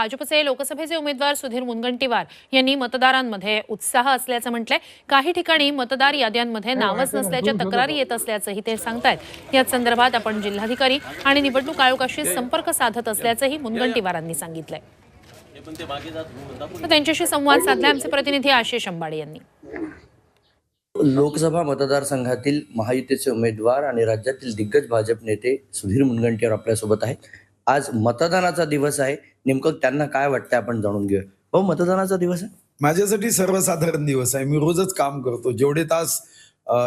भाजपचे लोकसभेचे उमेदवार सुधीर मुनगंटीवार यांनी मतदारांमध्ये उत्साह असल्याचं म्हटलंय. काही ठिकाणी मतदार याद्यांमध्ये नावच नसल्याच्या तक्रारी येत असल्याचंही ते सांगतायत. याच संदर्भात आपण जिल्हाधिकारी आणि निवडणूक आयोगाशी संपर्क साधत असल्याचंही मुनगंटीवारांनी सांगितलंय. त्यांच्याशी संवाद साधला आमचे प्रतिनिधी आशिष अंबाडे यांनी. लोकसभा मतदारसंघातील महायुतीचे उमेदवार आणि राज्यातील दिग्गज भाजप नेते सुधीर मुनगंटीवार आपल्यासोबत आहेत. आज मतदानाचा दिवस आहे. नेमकं त्यांना काय वाटतंय आपण जाणून घेऊया. हो मतदानाचा दिवस आहे? माझ्यासाठी सर्वसाधारण दिवस आहे. मी रोजच काम करतो. जेवढे तास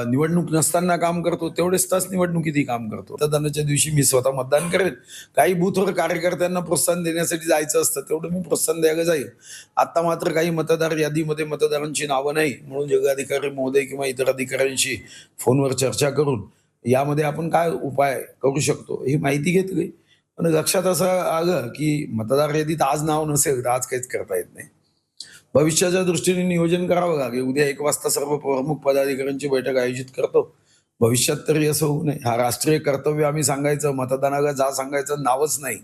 निवडणूक नसताना काम करतो तेवढेच तास निवडणुकीतही काम करतो. मतदानाच्या दिवशी मी स्वतः मतदान करेन काही बूथवर कार्यकर्त्यांना प्रोत्साहन देण्यासाठी जायचं असतं तेवढं मी प्रोत्साहन द्यायला जाईल. आता मात्र काही मतदार यादीमध्ये मतदारांची नावं नाही. म्हणून जगाधिकारी महोदय किंवा इतर अधिकाऱ्यांशी फोनवर चर्चा करून यामध्ये आपण काय उपाय करू शकतो ही माहिती घेतली. पण लक्षात असं आलं की मतदार यादीत आज नाव नसेल तर आज काहीच करता येत नाही. भविष्याच्या दृष्टीने नियोजन करावं लागेल. उद्या एक वाजता सर्व प्रमुख पदाधिकाऱ्यांची बैठक आयोजित करतो. भविष्यात तरी असं होऊ नये. हा राष्ट्रीय कर्तव्य आम्ही सांगायचं मतदानाला जा सांगायचं नावच नाही.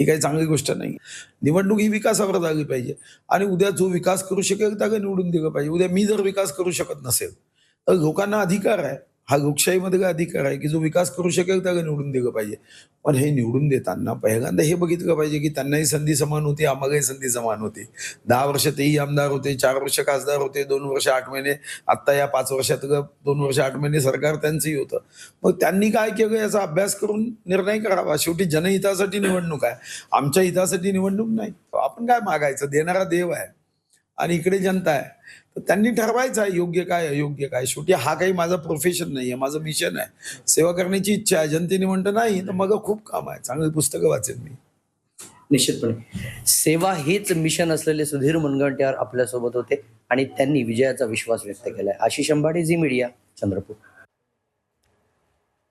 ही काही चांगली गोष्ट नाही. निवडणूक ही विकासावर झाली पाहिजे. आणि उद्या जो विकास करू शकेल त्याला निवडून दिलं पाहिजे. उद्या मी जर विकास करू शकत नसेल तर लोकांना अधिकार आहे. हा लोकशाहीमध्ये अधिकार आहे की जो विकास करू शकेल त्याला निवडून दिलं पाहिजे. पण हे निवडून देताना पहिल्यांदा हे बघितलं पाहिजे की त्यांनाही संधी समान होती आम्हालाही संधी समान होती. दहा वर्ष तेही आमदार होते चार वर्ष खासदार होते दोन वर्ष आठ महिने आत्ता या पाच वर्षात दोन वर्ष आठ महिने सरकार त्यांचंही होतं. मग त्यांनी काय केलं याचा अभ्यास करून निर्णय करावा. शेवटी जनहितासाठी निवडणूक आहे. आमच्या हितासाठी निवडणूक नाही. आपण काय मागायचं? देणारा देव आहे. आणि इकडे जनता आहे. तर त्यांनी ठरवायचं आहे योग्य काय अयोग्य काय. शेवटी हा काही माझा प्रोफेशन नाही आहे माझं मिशन आहे. सेवा करण्याची इच्छा आहे. जनतेने म्हणतं नाही तर मग खूप काम आहे. चांगली पुस्तकं वाचेन मी. निश्चितपणे. सेवा हेच मिशन असलेले सुधीर मुनगंटीवार आपल्यासोबत होते आणि त्यांनी विजयाचा विश्वास व्यक्त केलाय. आशिष अंबाडी झी मीडिया चंद्रपूर.